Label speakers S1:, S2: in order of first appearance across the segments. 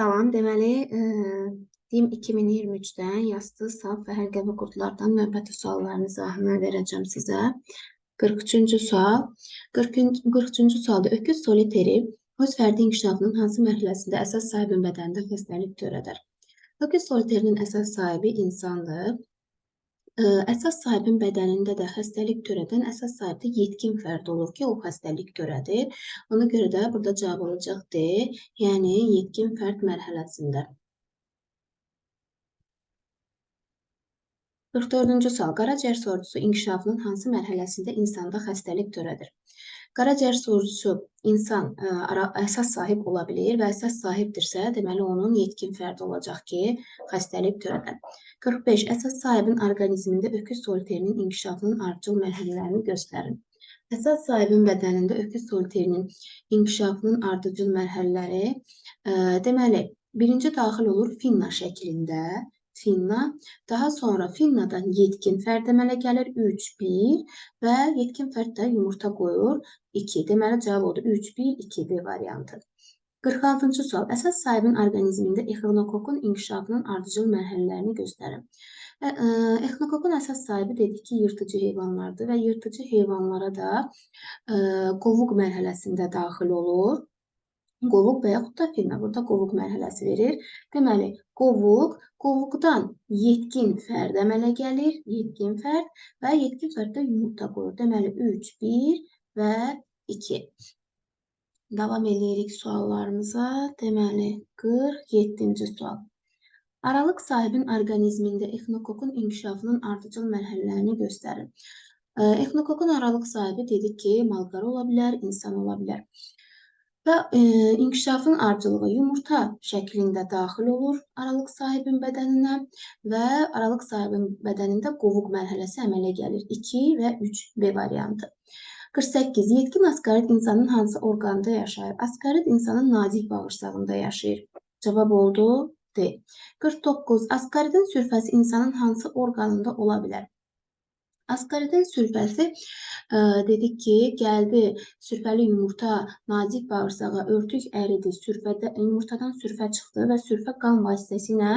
S1: Salam, deməli, e, DİM 2023-dən yastı, saf və hərqəvi qurdlardan növbəti suallarınızı verəcəm sizə. 43-cü sual. 40 43-cü sualda öküz soliteri öz fərdi inkişafının hansı mərhələsində əsas sahibin bədənində xəstəlik törədər? Öküz soliterinin əsas sahibi insandır. Əsas sahibin bədənində də xəstəlik törədən əsas sahib də yetkin fərd olur ki, o xəstəlik törədir. Ona görə də burada cavab olacaq D, yəni yetkin fərd mərhələsində. 44-cü sual. Qaraciyər sorusu inkişafının hansı mərhələsində insanda xəstəlik törədir? Qaraciyər sorusu insan ə, ara, əsas sahib ola bilir və əsas sahibdirsə, deməli onun yetkin fərdi olacaq ki, xəstəlik törədən. 45. Əsas sahibin orqanizmində öküz soliterinin inkişafının ardıcıl mərhələlərini göstərin. Əsas sahibin bədənində öküz soliterinin inkişafının ardıcıl mərhələləri, ə, deməli, birinci daxil olur finna şəklində, finna. Daha sonra finnadan yetkin fərd əmələ gəlir 3, 1 və yetkin fərd də yumurta qoyur 2. Deməli cavab odur 3, 1, 2 B variantı. 46-cı sual. Əsas sahibin orqanizmində exinokokun inkişafının ardıcıl mərhələlərini göstərin. Exinokokun əsas sahibi dedik ki, yırtıcı heyvanlardır və yırtıcı heyvanlara da ə, qovuq mərhələsində daxil olur qovuq və yaxud da firma. Burada qovuq mərhələsi verir. Deməli, qovuq, qovuqdan yetkin fərd əmələ gəlir. Yetkin fərd və yetkin fərddə yumurta qoyur. Deməli, 3, 1 və 2. Davam edirik suallarımıza. Deməli, 47-ci sual. Aralıq sahibin orqanizmində exinokokun inkişafının ardıcıl mərhələlərini göstərin. Exinokokun aralıq sahibi dedik ki, malqara ola bilər, insan ola bilər. Və e, inkişafın ardıcılığı yumurta şəklində daxil olur aralıq sahibin bədəninə və aralıq sahibin bədənində qovuq mərhələsi əmələ gəlir. 2 və 3 B variantı. 48. Yetkin askarit insanın hansı orqanda yaşayır? Askarit insanın nazik bağırsağında yaşayır. Cavab oldu D. 49. Askaritin sürfəsi insanın hansı orqanında ola bilər? Asqaritin sürfəsi ə, dedik ki, gəldi sürfəli yumurta nazik bağırsağa örtük əridi, sürfədə yumurtadan sürfə çıxdı və sürfə qan vasitəsilə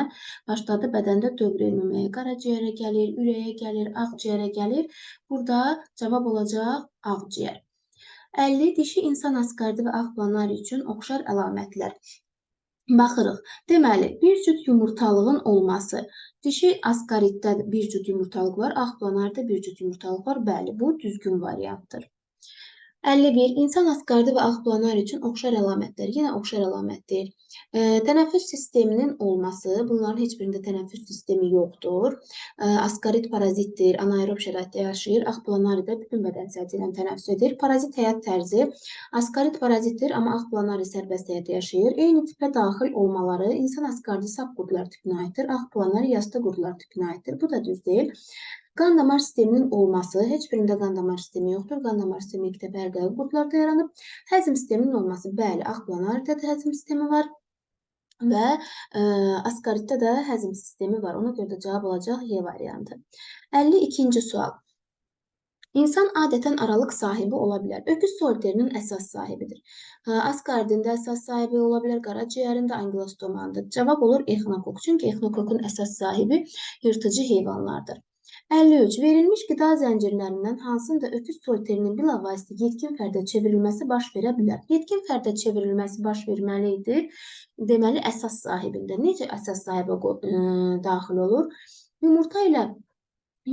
S1: başladı bədəndə dövr etməməyə. Qaraciyərə gəlir, ürəyə gəlir, ağciyərə gəlir. Burada cavab olacaq ağciyər. 50 dişi insan asqaridi və ağ planar üçün oxşar əlamətlər. Baxırıq. Deməli, bir cüt yumurtalığın olması. Dişi askaritdə bir cüt yumurtalıq var, ağ planarda bir cüt yumurtalıq var. Bəli, bu düzgün variantdır. 51. İnsan asqardı və ağ planar üçün oxşar əlamətlər. Yenə oxşar əlamətdir. E, tənəffüs sisteminin olması, bunların heç birində tənəffüs sistemi yoxdur. E, askarit parazitdir, anaerob şəraitdə yaşayır. Ağ planar da bütün bədən səhhəti ilə tənəffüs edir. Parazit həyat tərzi askarit parazitdir, amma ağ planar sərbəst həyat yaşayır. Eyni tipə daxil olmaları insan askardı sap qurdlar tipinə aiddir, ağ planar yastı qurdlar tipinə aiddir. Bu da düz deyil. Qan damar sisteminin olması, heç birində qan damar sistemi yoxdur. Qan damar sistemi ilk dəfə ərqəvi qurdlarda yaranıb. Həzm sisteminin olması, bəli, ağ planarda da həzm sistemi var və ə, e, askaritdə də həzm sistemi var. Ona görə də cavab olacaq Y variantı. 52-ci sual. İnsan adətən aralıq sahibi ola bilər. Öküz soliterinin əsas sahibidir. Askaridində əsas sahibi ola bilər, qaraciyərində, angilostomanında. Cavab olur exinokok. Çünki exinokokun əsas sahibi yırtıcı heyvanlardır. 53. Verilmiş qida zəncirlərindən hansında öküz proteinin bilavasitə yetkin fərdə çevrilməsi baş verə bilər? Yetkin fərdə çevrilməsi baş verməli idi. Deməli, əsas sahibində. Necə əsas sahibə ə, daxil olur? Yumurta ilə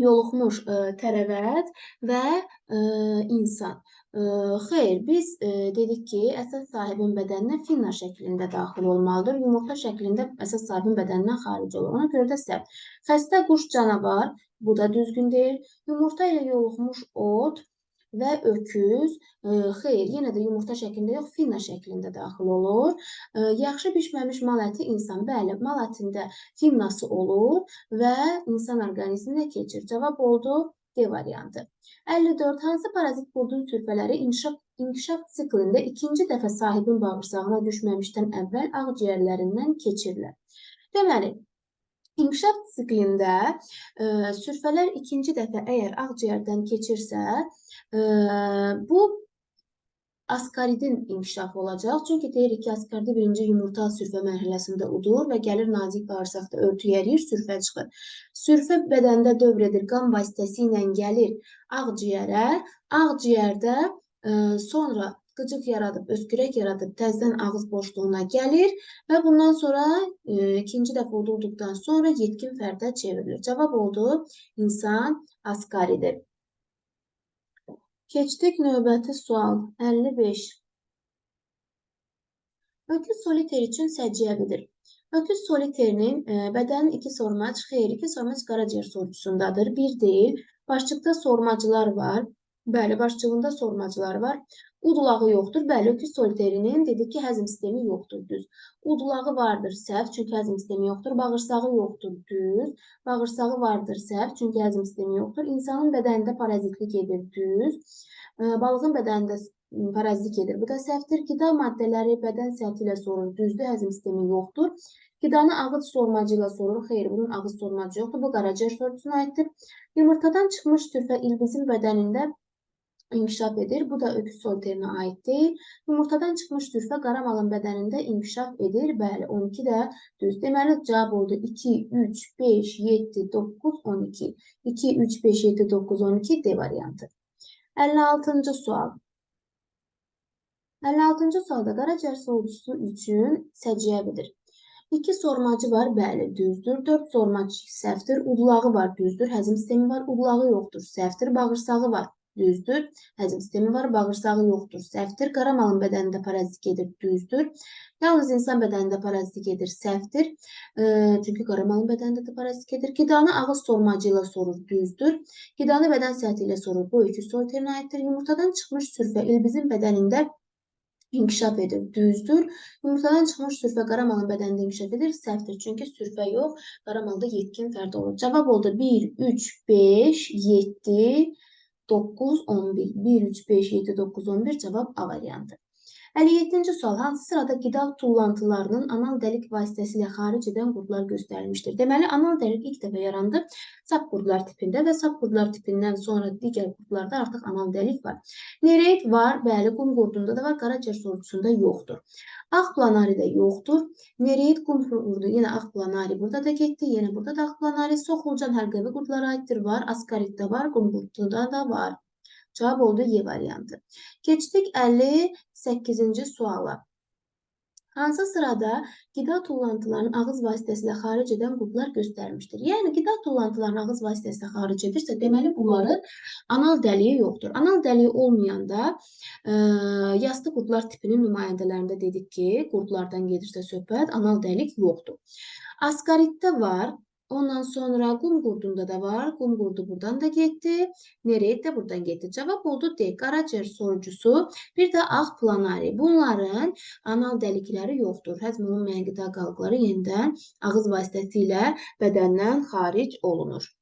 S1: yoluxmuş ə, tərəvəz və ə, insan. Xeyr, biz dedik ki, əsas sahibin bədəninə finna şəklində daxil olmalıdır. Yumurta şəklində əsas sahibin bədənindən xaric olur. Ona görə də səhv. Xəstə quş canavar, bu da düzgün deyil. Yumurta ilə yoluxmuş ot və öküz, xeyr, yenə də yumurta şəklində yox, finna şəklində daxil olur. Yaxşı bişməmiş mal əti insan, bəli, mal ətində finnası olur və insan orqanizminə keçir. Cavab oldu D variantı. 54. Hansı parazit qurdun sürfələri inkişaf inkişaf siklində ikinci dəfə sahibin bağırsağına düşməmişdən əvvəl ağciyərlərindən keçirlər? Deməli, İnkişaf siklində ə, sürfələr ikinci dəfə əgər ağciyərdən keçirsə, ə, bu askaridin inkişafı olacaq. Çünki deyirik ki, askaridi birinci yumurta sürfə mərhələsində udur və gəlir nazik bağırsaqda örtü yəriyir, sürfə çıxır. Sürfə bədəndə dövr edir, qan vasitəsilə gəlir ağciyərə. Ağciyərdə ə, sonra qıcıq yaradıb, öskürək yaradıb təzədən ağız boşluğuna gəlir və bundan sonra e, ikinci dəfə udulduqdan sonra yetkin fərdə çevrilir. Cavab oldu insan askaridir. Keçdik növbəti sual 55. Öküz soliter üçün səciyyəvidir. Öküz soliterinin e, bədən iki sormaç, xeyr, iki sormaç qaraciyər sorğusundadır. Bir deyil. Başçıqda sormacılar var. Bəli, başçılığında sormacılar var. Udulağı yoxdur. Bəli, öküz soliterinin dedik ki, həzm sistemi yoxdur, düz. Udulağı vardır, səhv, çünki həzm sistemi yoxdur. Bağırsağı yoxdur, düz. Bağırsağı vardır, səhv, çünki həzm sistemi yoxdur. İnsanın bədənində parazitlik edir, düz. Balığın bədənində parazitlik edir. Bu da səhvdir. Qida maddələri bədən səthi ilə sorur, düzdür, həzm sistemi yoxdur. Qidanı ağız sormacı ilə sorur. Xeyr, bunun ağız sormacı yoxdur. Bu qaraciyər sorğusuna aiddir. Yumurtadan çıxmış türfə ilbizin bədənində inkişaf edir. Bu da öküz soliterinə aid deyil. Yumurtadan çıxmış türfə qara malın bədənində inkişaf edir. Bəli, 12 də düz. Deməli, cavab oldu 2, 3, 5, 7, 9, 12. 2, 3, 5, 7, 9, 12 D variantı. 56-cı sual. 56-cı sualda qaraciyər sorğusu üçün səciyyəvidir. 2 sormacı var, bəli, düzdür. 4 sormacı səhvdir. Udulağı var, düzdür. Həzm sistemi var, udulağı yoxdur, səhvdir. Bağırsağı var, düzdür. Həzm sistemi var, bağırsağı yoxdur, səhvdir. Qara malın bədənində parazitlik edir, düzdür. Yalnız insan bədənində parazitlik edir, səhvdir. E, çünki qara malın bədənində də parazitlik edir. Qidanı ağız sormacı ilə sorur, düzdür. Qidanı bədən səthi ilə sorur, bu öküz soliterinə aiddir. Yumurtadan çıxmış sürfə ilbizin bədənində inkişaf edir, düzdür. Yumurtadan çıxmış sürfə qara malın bədənində inkişaf edir, səhvdir. Çünki sürfə yox, qara malda yetkin fərd olur. Cavab oldu 1, 3, 5, 7, 9, 11. 1, 3, 5, 7, 9, 11 cavab A variantı. 57-ci sual. Hansı sırada qida tullantılarının anal dəlik vasitəsilə xaric edən qurdlar göstərilmişdir? Deməli, anal dəlik ilk dəfə yarandı sap qurdlar tipində və sap qurdlar tipindən sonra digər qurdlarda artıq anal dəlik var. Nereid var, bəli, qum qurdunda da var, qaraciyər sorğusunda yoxdur. Ağ planari də yoxdur. Nereid qum qurdu, yenə ağ planari burada da getdi, yenə burada da ağ planari, soxulcan həlqəvi qurdlara aiddir, var, askaritdə var, qum qurdunda da var. Cavab oldu Y variantı. Keçdik 58-ci suala. Hansı sırada qida tullantılarının ağız vasitəsilə xaric edən qurdlar göstərmişdir? Yəni, qida tullantılarının ağız vasitəsilə xaric edirsə, deməli, bunların anal dəliyi yoxdur. Anal dəliyi olmayanda ə, yastı qurdlar tipinin nümayəndələrində dedik ki, qurdlardan gedirsə söhbət, anal dəlik yoxdur. Askaritdə var, Ondan sonra qum qurdunda da var. Qum qurdu buradan da getdi. Nereye de buradan getdi. Cavab oldu D. Qaraciyər sorucusu. Bir də ağ planari. Bunların anal dəlikləri yoxdur. Həzm olunmayan qida qalqları yenidən ağız vasitəsilə bədəndən xaric olunur.